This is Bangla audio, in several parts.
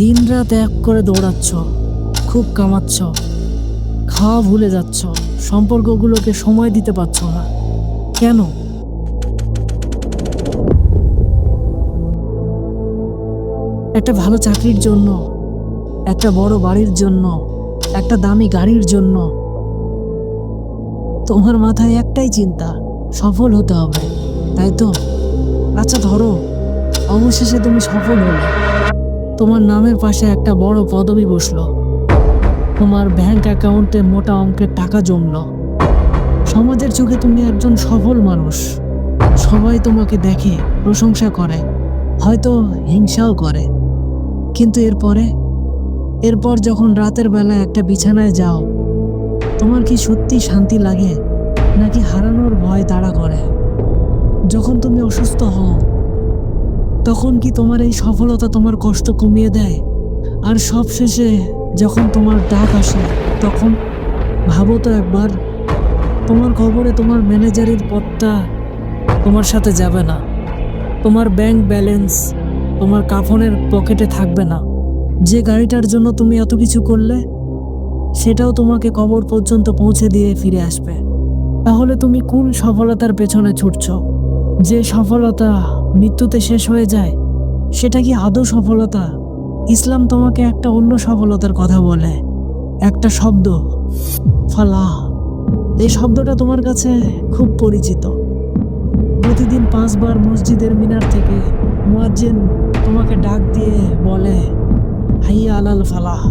দিন রাত এক করে দৌড়াচ্ছ, খুব কামাচ্ছ, খাওয়া ভুলে যাচ্ছ, সম্পর্কগুলোকে সময় দিতে পারছ না। কেন? একটা ভালো চাকরির জন্য, একটা বড় বাড়ির জন্য, একটা দামি গাড়ির জন্য তোমার মাথায় একটাই চিন্তা, সফল হতে হবে, তাই তো? আচ্ছা ধরো, অবশেষে তুমি সফল হলে। তোমার নামের পাশে একটা বড় পদবি বসল। তোমার ব্যাংক অ্যাকাউন্টে মোটা অঙ্কের টাকা জমলো। সমাজের চোখে তুমি একজন সফল মানুষ। সবাই তোমাকে দেখে, প্রশংসা করে, হয়তো হিংসাও করে। কিন্তু এরপরে? এরপর যখন রাতের বেলা একটা বিছানায় যাও, তোমার কি সত্যি শান্তি লাগে, নাকি হারানোর ভয় তাড়া করে? যখন তুমি অসুস্থ হও তখন কি তোমার এই সফলতা তোমার কষ্ট কমিয়ে দেয়? আর সব শেষে যখন তোমার ডাক আসে, তখন ভাবো তো একবার, তোমার খবরে তোমার ম্যানেজারের পদটা তোমার সাথে যাবে না। তোমার ব্যাংক ব্যালেন্স তোমার কাফনের পকেটে থাকবে না। যে গাড়িটার জন্য তুমি এত কিছু করলে, সেটাও তোমাকে কবর পর্যন্ত পৌঁছে দিয়ে ফিরে আসবে। তাহলে তুমি কোন সফলতার পেছনে ছুটছ? যে সফলতা মৃত্যুতে শেষ হয়ে যায়, সেটা কি আদৌ সফলতা? ইসলাম তোমাকে একটা অন্য সফলতার কথা বলে, একটা শব্দ। ফালাহ, এই শব্দটা তোমার কাছে খুব পরিচিত। প্রতিদিন পাঁচবার মসজিদের মিনার থেকে মুয়াজ্জিন তোমাকে ডাক দিয়ে বলে, হাইয়া আলাল ফালাহ।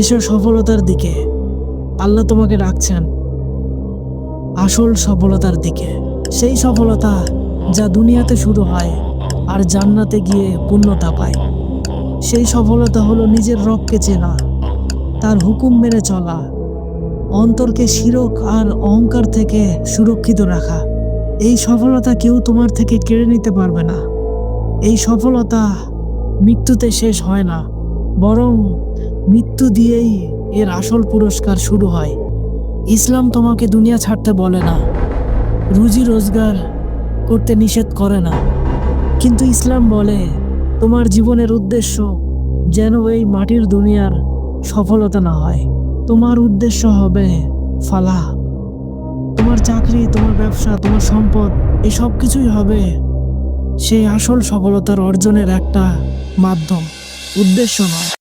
এসো সফলতার দিকে। আল্লাহ তোমাকে রাখছেন আসল সফলতার দিকে। সেই সফলতা যা দুনিয়াতে শুরু হয় আর জান্নাতে গিয়ে পূর্ণতা পায়। সেই সফলতা হলো নিজের রবকে চেনা, তার হুকুম মেনে চলা, অন্তরকে শিরক আর অহংকার থেকে সুরক্ষিত রাখা। এই সফলতা কেউ তোমার থেকে কেড়ে নিতে পারবে না। এই সফলতা মৃত্যুতে শেষ হয় না, বরং মৃত্যু দিয়েই এর আসল পুরস্কার শুরু হয়। ইসলাম তোমাকে দুনিয়া ছাড়তে বলে না। রুজি রোজগার করতে নিষেধ করে না। কিন্তু ইসলাম বলে, তোমার জীবনের উদ্দেশ্য যেন এই মাটির দুনিয়ার সফলতা না হয়। তোমার উদ্দেশ্য হবে ফালাহ। তোমার চাকরি, তোমার ব্যবসা, তোমার সম্পদ এই সব কিছুই হবে সেই আসল সফলতার অর্জনের একটা মাধ্যম। উদ্দেশ্য নয়।